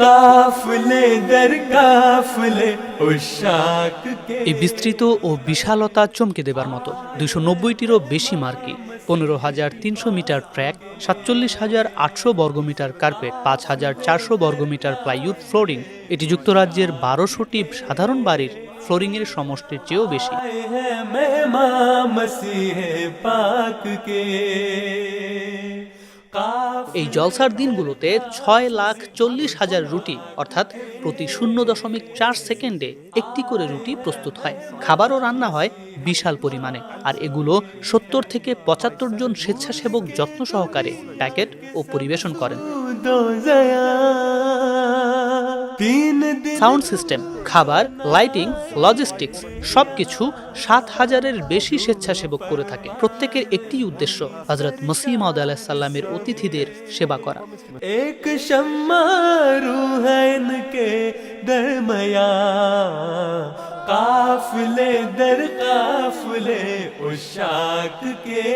কাফলে এই বিস্তৃত ও বিশালতা চমকে দেবার মতো দুশো নব্বইটিরও বেশি মার্কি। পনেরো হাজার তিনশো মিটার ট্র্যাক সাতচল্লিশ হাজার আটশো বর্গমিটার কার্পেট পাঁচ হাজার চারশো বর্গমিটার প্লাইউড ফ্লোরিং। এটি যুক্তরাজ্যের বারোশোটি সাধারণ বাড়ির ফ্লোরিংয়ের সমষ্টির চেয়েও বেশি। পাক কে। এই জলসার দিনগুলোতে ছয় লাখ চল্লিশ হাজার রুটি, অর্থাৎ প্রতি শূন্য দশমিক চার সেকেন্ডে একটি করে রুটি প্রস্তুত হয়। খাবারও রান্না হয় বিশাল পরিমাণে, আর এগুলো সত্তর থেকে পঁচাত্তর জন স্বেচ্ছাসেবক যত্ন সহকারে প্যাকেট ও পরিবেশন করেন। সাউন্ড সিস্টেম খাবার লাইটিং লজিস্টিক্স সবকিছু সাত হাজারের বেশি স্বেচ্ছাসেবক করে থাকে। প্রত্যেকের একটি উদ্দেশ্য হজরত মসিমাউদ আলাহ সাল্লামের অতিথিদের সেবা করা। এক কাফলে দর কাফলে উশাক কে